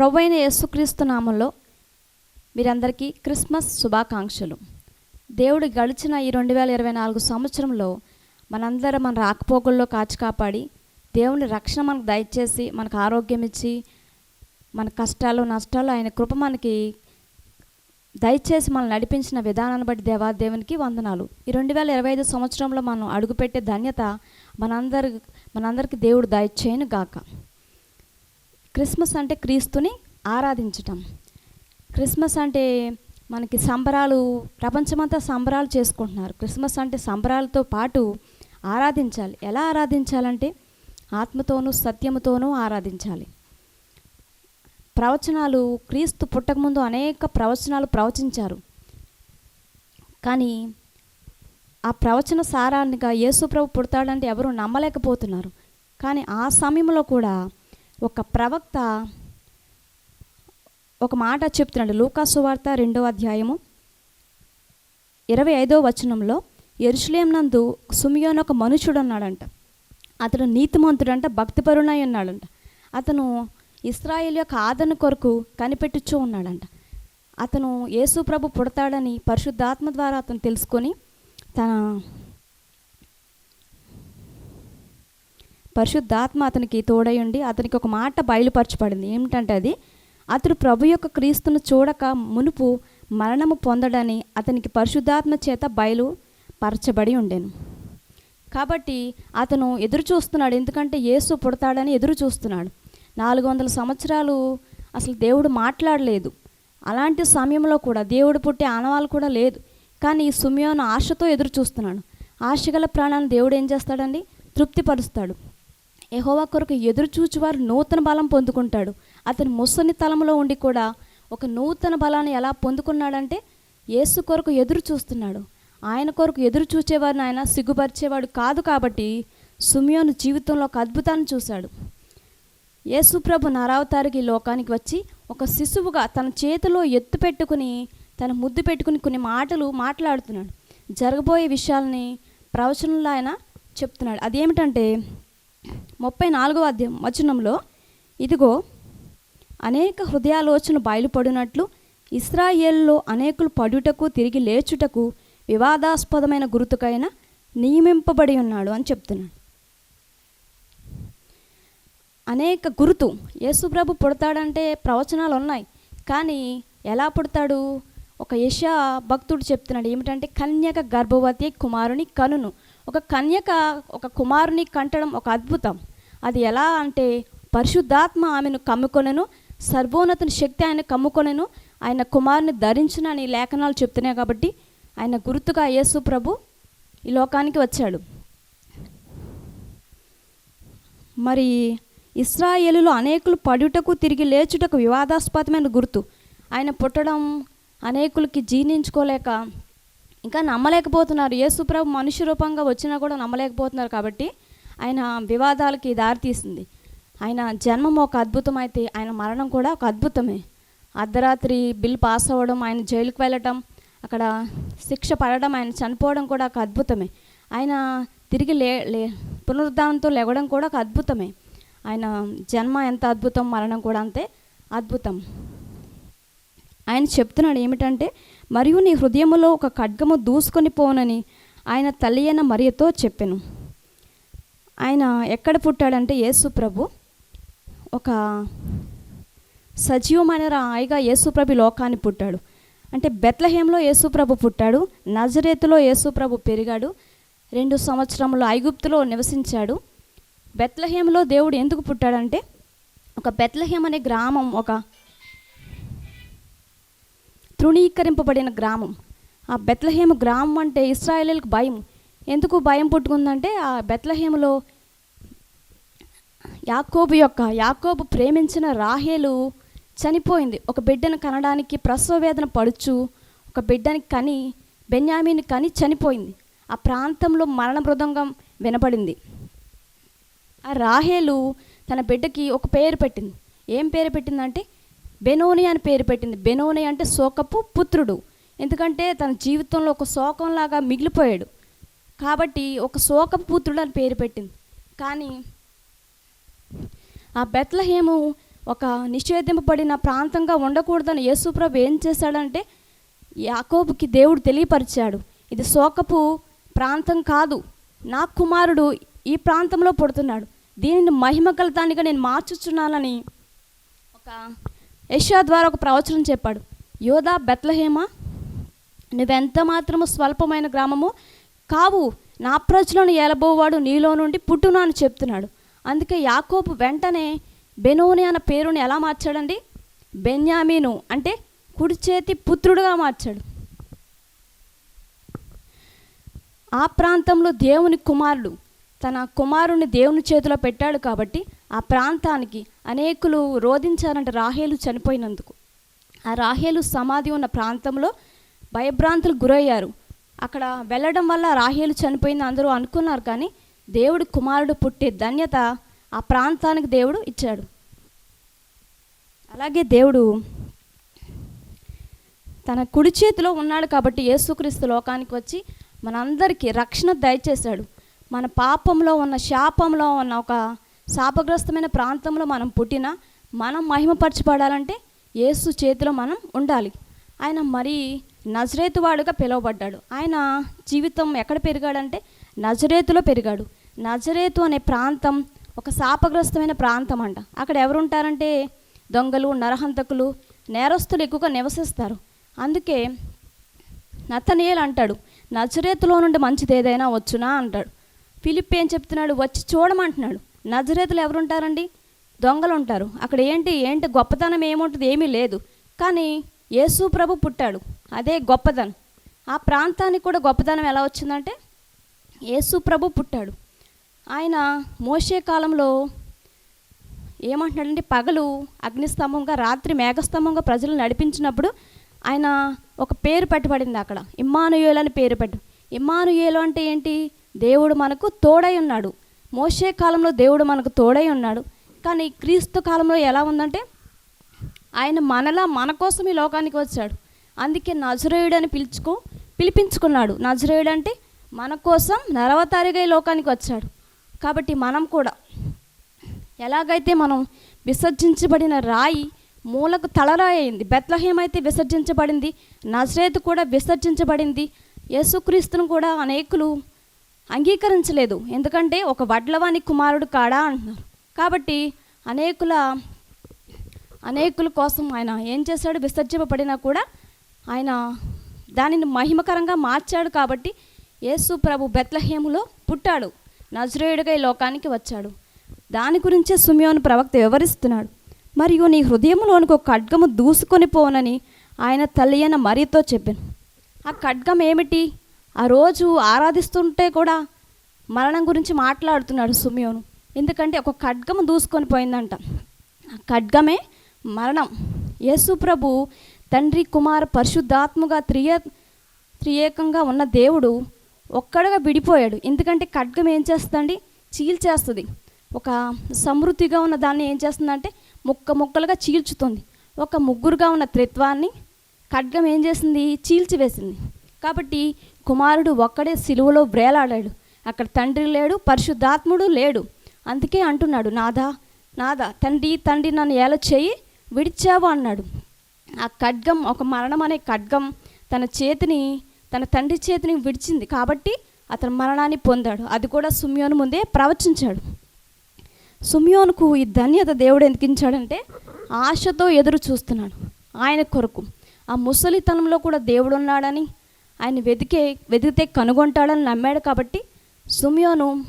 ప్రభు అయిన యేసుక్రీస్తు నామంలో మీరందరికీ క్రిస్మస్ శుభాకాంక్షలు. దేవుడు గడిచిన ఈ రెండు వేల ఇరవై నాలుగు సంవత్సరంలో మనందరం మన రాకపోకల్లో కాచి కాపాడి దేవుని రక్షణ మనకు దయచేసి మనకు ఆరోగ్యం ఇచ్చి మన కష్టాలు నష్టాలు ఆయన కృప మనకి దయచేసి మనల్ని నడిపించిన విధానాన్ని బట్టి దేవా దేవునికి వందనాలు. ఈ రెండు వేల ఇరవై ఐదు సంవత్సరంలో మనం అడుగుపెట్టే ధన్యత మనందరి మనందరికీ దేవుడు దయచేయను గాక. క్రిస్మస్ అంటే క్రీస్తుని ఆరాధించటం. క్రిస్మస్ అంటే మనకి సంబరాలు ప్రపంచమంతా సంబరాలు చేసుకుంటున్నారు. క్రిస్మస్ అంటే సంబరాలతో పాటు ఆరాధించాలి. ఎలా ఆరాధించాలంటే ఆత్మతోనూ సత్యముతోనూ ఆరాధించాలి. ప్రవచనాలు క్రీస్తు పుట్టకముందు అనేక ప్రవచనాలు ప్రవచించారు. కానీ ఆ ప్రవచన సారాన్నిగా యేసుప్రభు పుడతాడంటే ఎవరు నమ్మలేకపోతున్నారు. కానీ ఆ సమయంలో కూడా ఒక ప్రవక్త ఒక మాట చెప్తున్నాడు. లూకాసు వార్త రెండవ అధ్యాయము ఇరవై ఐదో వచనంలో ఎరుషులేం నందు సుమియోన్ ఒక మనుషుడు ఉన్నాడంట అతను నీతిమంతుడంట భక్తిపరుణై ఉన్నాడంట. అతను ఇస్రాయేల్ యొక్క ఆదరణ కొరకు కనిపెట్టుచూ ఉన్నాడంట. అతను యేసు ప్రభు పుడతాడని పరిశుద్ధాత్మ ద్వారా అతను తెలుసుకొని తన పరిశుద్ధాత్మ అతనికి తోడయుండి అతనికి ఒక మాట బయలుపరచబడింది. ఏమిటంటే అది? అతడు ప్రభు యొక్క క్రీస్తును చూడక మునుపు మరణము పొందడని అతనికి పరిశుద్ధాత్మ చేత బయలు పరచబడి ఉండేను. కాబట్టి అతను ఎదురు చూస్తున్నాడు. ఎందుకంటే యేసు పుడతాడని ఎదురు చూస్తున్నాడు. నాలుగు వందల సంవత్సరాలు అసలు దేవుడు మాట్లాడలేదు. అలాంటి సమయంలో కూడా దేవుడు పుట్టే ఆనవాళ్ళు కూడా లేదు. కానీ ఈ సుమియోను ఆశతో ఎదురు చూస్తున్నాడు. ఆశగల ప్రాణాన్ని దేవుడు ఏం చేస్తాడండి? తృప్తిపరుస్తాడు. యహోవా కొరకు ఎదురుచూచువారు నూతన బలం పొందుకుంటాడు. అతను ముసని తలంలో ఉండి కూడా ఒక నూతన బలాన్ని ఎలా పొందుకున్నాడంటే యేసు కొరకు ఎదురు చూస్తున్నాడు ఆయన కొరకు ఎదురు చూచేవారిని ఆయన సిగ్గుపరిచేవాడు కాదు కాబట్టి సుమియోను జీవితంలో ఒక అద్భుతాన్ని చూశాడు. యేసుప్రభు నరావతారికి లోకానికి వచ్చి ఒక శిశువుగా తన చేతిలో ఎత్తు పెట్టుకుని తన ముద్దు పెట్టుకుని కొన్ని మాటలు మాట్లాడుతున్నాడు. జరగబోయే విషయాల్ని ప్రవచనంలో ఆయన చెప్తున్నాడు. అదేమిటంటే ముప్పై నాలుగవ అధ్యాయం వచనంలో ఇదిగో అనేక హృదయాలోచన బయలుపడినట్లు ఇస్రాయేల్లో అనేకులు పడుటకు తిరిగి లేచుటకు వివాదాస్పదమైన గుర్తుకైన నియమింపబడి ఉన్నాడు అని చెప్తున్నాడు. అనేక గురుతు యేసుప్రభు పుడతాడంటే ప్రవచనాలు ఉన్నాయి కానీ ఎలా పుడతాడు? ఒక యశా భక్తుడు చెప్తున్నాడు ఏమిటంటే కన్యక గర్భవతి కుమారుని కనును. ఒక కన్యక ఒక కుమారుని కంటడం ఒక అద్భుతం. అది ఎలా అంటే పరిశుద్ధాత్మ ఆమెను కమ్ముకొనెను సర్వోన్నతుని శక్తి ఆయన కమ్ముకొనెను ఆయన కుమారుని ధరించునని లేఖనాలు చెప్తున్నాయి కాబట్టి ఆయన గుర్తుగా యేసు ప్రభు ఈ లోకానికి వచ్చాడు. మరి ఇస్రాయేలులో అనేకులు పడుటకు తిరిగి లేచుటకు వివాదాస్పదమైన గుర్తు. ఆయన పుట్టడం అనేకులకి జీర్ణించుకోలేక ఇంకా నమ్మలేకపోతున్నారు. యేసుప్రభు మనుష్య రూపంగా వచ్చినా కూడా నమ్మలేకపోతున్నారు కాబట్టి ఆయన వివాదాలకి దారితీసింది. ఆయన జన్మం ఒక అద్భుతం అయితే ఆయన మరణం కూడా ఒక అద్భుతమే. అర్ధరాత్రి బిల్ పాస్ అవ్వడం ఆయన జైలుకు వెళ్ళటం అక్కడ శిక్ష పడడం ఆయన చనిపోవడం కూడా ఒక అద్భుతమే. ఆయన తిరిగి లే లే పునరుద్ధానంతో లేవడం కూడా ఒక అద్భుతమే. ఆయన జన్మ ఎంత అద్భుతం మరణం కూడా అంతే అద్భుతం. ఆయన చెప్తున్నాడు ఏమిటంటే మరియు నీ హృదయములో ఒక ఖడ్గము దూసుకొని పోనని ఆయన తల్లి అయిన మరియతో చెప్పాను. ఆయన ఎక్కడ పుట్టాడంటే యేసు ప్రభు. ఒక సజీవమైన రాయిగా యేసుప్రభు లోకాన్ని పుట్టాడు. అంటే బెత్లహేంలో యేసుప్రభు పుట్టాడు నజరేతులో యేసుప్రభు పెరిగాడు రెండు సంవత్సరములు ఐగుప్తులో నివసించాడు. బెత్లహేంలో దేవుడు ఎందుకు పుట్టాడంటే ఒక బెత్లహేం అనే గ్రామం ఒక తృణీకరింపబడిన గ్రామం. ఆ బెత్లహేము గ్రామం అంటే ఇస్రాయేలీలకు భయం. ఎందుకు భయం పుట్టుకుందంటే ఆ బెత్లహేములో యాకోబు యొక్క యాకోబు ప్రేమించిన రాహేలు చనిపోయింది. ఒక బిడ్డను కనడానికి ప్రసవ వేదన పడుచు ఒక బిడ్డని కని బెన్యామీని కని చనిపోయింది. ఆ ప్రాంతంలో మరణ మృదంగం వినపడింది. ఆ రాహేలు తన బిడ్డకి ఒక పేరు పెట్టింది. ఏం పేరు పెట్టిందంటే బెనోని అని పేరు పెట్టింది. బెనోని అంటే శోకపు పుత్రుడు. ఎందుకంటే తన జీవితంలో ఒక శోకంలాగా మిగిలిపోయాడు. కాబట్టి ఒక శోకపు పుత్రుడు అని పేరు పెట్టింది. కానీ ఆ బెత్లహేము ఒక నిషేధింపబడిన ప్రాంతంగా ఉండకూడదని యేసుప్రభు ఏం చేశాడంటే యాకోబుకి దేవుడు తెలియపరిచాడు. ఇది శోకపు ప్రాంతం కాదు. నా కుమారుడు ఈ ప్రాంతంలో పుడుతున్నాడు. దీనిని మహిమ దానిగా నేను మార్చుచున్నానని ఒక యషా ద్వారా ఒక ప్రవచనం చెప్పాడు. యోధా బెత్లహేమ నువ్వెంత మాత్రము స్వల్పమైన గ్రామము కావు నా ప్రజలను ఏలబోవాడు నీలో నుండి పుట్టును అని చెప్తున్నాడు. అందుకే యాకోబు వెంటనే బెనోని అన్న పేరుని ఎలా మార్చాడండి? బెన్యామీను అంటే కుడి చేతి పుత్రుడుగా మార్చాడు. ఆ ప్రాంతంలో దేవుని కుమారుడు తన కుమారుని దేవుని చేతిలో పెట్టాడు కాబట్టి ఆ ప్రాంతానికి అనేకులు రోధించారంట రాహేలు చనిపోయినందుకు. ఆ రాహేలు సమాధి ఉన్న ప్రాంతంలో భయభ్రాంతులు గురయ్యారు. అక్కడ వెళ్ళడం వల్ల రాహేలు చనిపోయింది అందరూ అనుకున్నారు కానీ దేవుడు కుమారుడు పుట్టే ధన్యత ఆ ప్రాంతానికి దేవుడు ఇచ్చాడు. అలాగే దేవుడు తన కుడి చేతిలో ఉన్నాడు కాబట్టి యేసుక్రీస్తు లోకానికి వచ్చి మనందరికీ రక్షణ దయచేశాడు. మన పాపంలో ఉన్న శాపంలో ఉన్న ఒక శాపగ్రస్తమైన ప్రాంతంలో మనం పుట్టిన మనం మహిమపరచబడాలంటే యేసు చేతిలో మనం ఉండాలి. ఆయన మరి నజరేతువాడుగా పిలువబడ్డాడు. ఆయన జీవితం ఎక్కడ పెరిగాడంటే నజరేతులో పెరిగాడు. నజరేతు అనే ప్రాంతం ఒక శాపగ్రస్తమైన ప్రాంతం అంట అక్కడ ఎవరుంటారంటే దొంగలు నరహంతకులు నేరస్తులు ఎక్కువగా నివసిస్తారు. అందుకే నతనియేలు అంటాడు నజరేతులో నుండి మంచిది ఏదైనా వచ్చునా అంటాడు. ఫిలిప్ ఏం చెప్తున్నాడు? వచ్చి చూడమంటున్నాడు. నజరేతులు ఎవరుంటారండి? దొంగలు ఉంటారు అక్కడ ఏంటి? ఏంటి? గొప్పతనం ఏముంటుంది? ఏమీ లేదు. కానీ యేసు ప్రభు పుట్టాడు. అదే గొప్పదనం. ఆ ప్రాంతానికి కూడా గొప్పదనం ఎలా వచ్చిందంటే యేసు ప్రభు పుట్టాడు. ఆయన మోసే కాలంలో ఏమంటున్నాడంటే పగలు అగ్నిస్తంభంగా రాత్రి మేఘస్తంభంగా ప్రజలు నడిపించినప్పుడు ఆయన ఒక పేరు పెట్టబడింది అక్కడ. ఇమ్మానుయేలు అని పేరు పెట్టు. ఇమ్మానుయేలు అంటే ఏంటి? దేవుడు మనకు తోడై ఉన్నాడు. మోసే కాలంలో దేవుడు మనకు తోడై ఉన్నాడు. కానీ క్రీస్తు కాలంలో ఎలా ఉందంటే ఆయన మనలా మన కోసం ఈ లోకానికి వచ్చాడు. అందుకే నజరేయుడు అని పిలుచుకో పిలిపించుకున్నాడు. నజరేయుడు అంటే మన కోసం నరవతారిగా లోకానికి వచ్చాడు. కాబట్టి మనం కూడా ఎలాగైతే మనం విసర్జించబడిన రాయి మూలకు తలరాయి అయింది బెత్లహేం అయితే విసర్జించబడింది నజరేత్ కూడా విసర్జించబడింది యేసుక్రీస్తును కూడా అనేకులు అంగీకరించలేదు. ఎందుకంటే ఒక వడ్లవాని కుమారుడు కాడా అంటున్నారు. కాబట్టి అనేకుల అనేకుల కోసం ఆయన ఏం చేశాడు? విసర్జింపబడినా కూడా ఆయన దానిని మహిమకరంగా మార్చాడు కాబట్టి యేసు ప్రభు బెత్లహేములో పుట్టాడు. నజరేయుడిగా ఈ లోకానికి వచ్చాడు. దాని గురించే సుమియోను ప్రవక్త వివరిస్తున్నాడు. మరియు నీ హృదయంలోనికి ఒక ఖడ్గము దూసుకొని పోనని ఆయన తల్లి అయిన మరీతో చెప్పాను. ఆ ఖడ్గం ఏమిటి? ఆ రోజు ఆరాధిస్తుంటే కూడా మరణం గురించి మాట్లాడుతున్నాడు సుమియోను. ఎందుకంటే ఒక ఖడ్గము దూసుకొని పోయిందంట. ఆ ఖడ్గమే మరణం. యేసు ప్రభు తండ్రి కుమార పరిశుద్ధాత్మగా త్రియ త్రియేకంగా ఉన్న దేవుడు ఒక్కడగా విడిపోయాడు. ఎందుకంటే ఖడ్గం ఏం చేస్తుందండి? చీల్చేస్తుంది. ఒక సమృద్ధిగా ఉన్న దాన్ని ఏం చేస్తుందంటే ముక్క ముక్కలుగా చీల్చుతుంది. ఒక ముగ్గురుగా ఉన్న త్రిత్వాన్ని ఖడ్గం ఏం చేసింది? చీల్చివేసింది. కాబట్టి కుమారుడు ఒక్కడే సిలువలో వ్రేలాడాడు అక్కడ తండ్రి లేడు పరిశుద్ధాత్ముడు లేడు. అందుకే అంటున్నాడు నాదా నాదా తండ్రి తండ్రి నన్ను ఎలా చేయి విడిచావు అన్నాడు. ఆ ఖడ్గం ఒక మరణం అనే ఖడ్గం తన చేతిని తన తండ్రి చేతిని విడిచింది. కాబట్టి అతను మరణాన్ని పొందాడు. అది కూడా సుమ్యోను ముందే ప్రవచించాడు. సుమ్యోనుకు ఈ ధన్యత దేవుడు ఎందుకించాడంటే ఆశతో ఎదురు చూస్తున్నాడు ఆయన కొరకు. ఆ ముసలితనంలో కూడా దేవుడు ఉన్నాడని ఆయన వెతికే వెతికితే కనుగొంటాడని నమ్మాడు కాబట్టి సుమ్యోను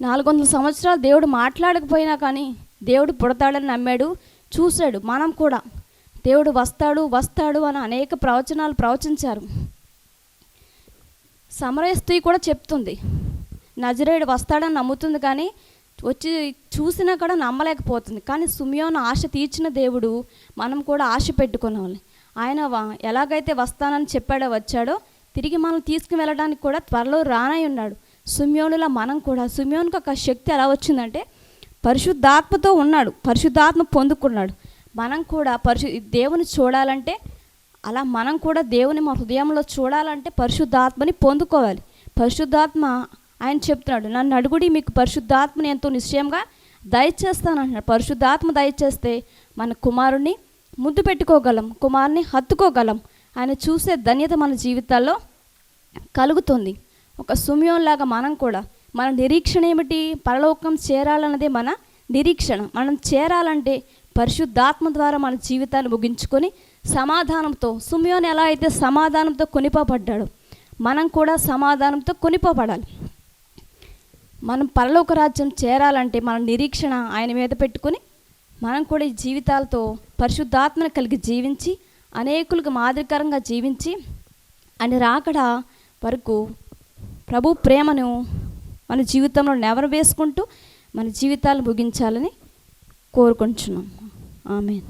నాలుగు వందల సంవత్సరాలు దేవుడు మాట్లాడకపోయినా కానీ దేవుడు పుడతాడని నమ్మాడు. చూశాడు. మనం కూడా. దేవుడు వస్తాడు వస్తాడు అని అనేక ప్రవచనాలు ప్రవచించారు. సమరయ స్త్రీ కూడా చెప్తుంది. నజరేయుడు వస్తాడని నమ్ముతుంది కానీ వచ్చి చూసినా కూడా నమ్మలేకపోతుంది. కానీ సుమియోను ఆశ తీర్చిన దేవుడు మనం కూడా ఆశ పెట్టుకున్నాం. ఆయన ఎలాగైతే వస్తానని చెప్పాడో వచ్చాడో తిరిగి మనం తీసుకుని వెళ్ళడానికి కూడా త్వరలో రానై ఉన్నాడు. సుమ్యోనులా మనం కూడా. సుమ్యోన్కి ఒక శక్తి ఎలా వచ్చిందంటే పరిశుద్ధాత్మతో ఉన్నాడు పరిశుద్ధాత్మ పొందుకున్నాడు. మనం కూడా పరిశు దేవుని చూడాలంటే అలా మనం కూడా దేవుని మా హృదయంలో చూడాలంటే పరిశుద్ధాత్మని పొందుకోవాలి. పరిశుద్ధాత్మ ఆయన చెప్తున్నాడు నన్ను అడుగుడి మీకు పరిశుద్ధాత్మని ఎంతో నిశ్చయంగా దయచేస్తానంటున్నాడు. పరిశుద్ధాత్మ దయచేస్తే మన కుమారుణ్ణి ముద్దు పెట్టుకోగలం కుమారుని హత్తుకోగలం. ఆయన చూసే ధన్యత మన జీవితాల్లో కలుగుతుంది. ఒక సుమయంలాగా మనం కూడా మన నిరీక్షణ ఏమిటి? పరలోకం చేరాలన్నదే మన నిరీక్షణ. మనం చేరాలంటే పరిశుద్ధాత్మ ద్వారా మన జీవితాన్ని ముగించుకొని సమాధానంతో సుమయోని ఎలా అయితే సమాధానంతో కొనిపోబడ్డాడు మనం కూడా సమాధానంతో కొనిపోబడాలి. మనం పరలోక రాజ్యం చేరాలంటే మన నిరీక్షణ ఆయన మీద పెట్టుకొని మనం కూడా ఈ జీవితాలతో పరిశుద్ధాత్మను కలిగి జీవించి అనేకులకు మాదిరికరంగా జీవించి అని రాకడా వరకు ప్రభు ప్రేమను మన జీవితంలో నెవరు వేసుకుంటూ మన జీవితాలు ముగించాలని కోరుకుంటున్నాం. ఆమె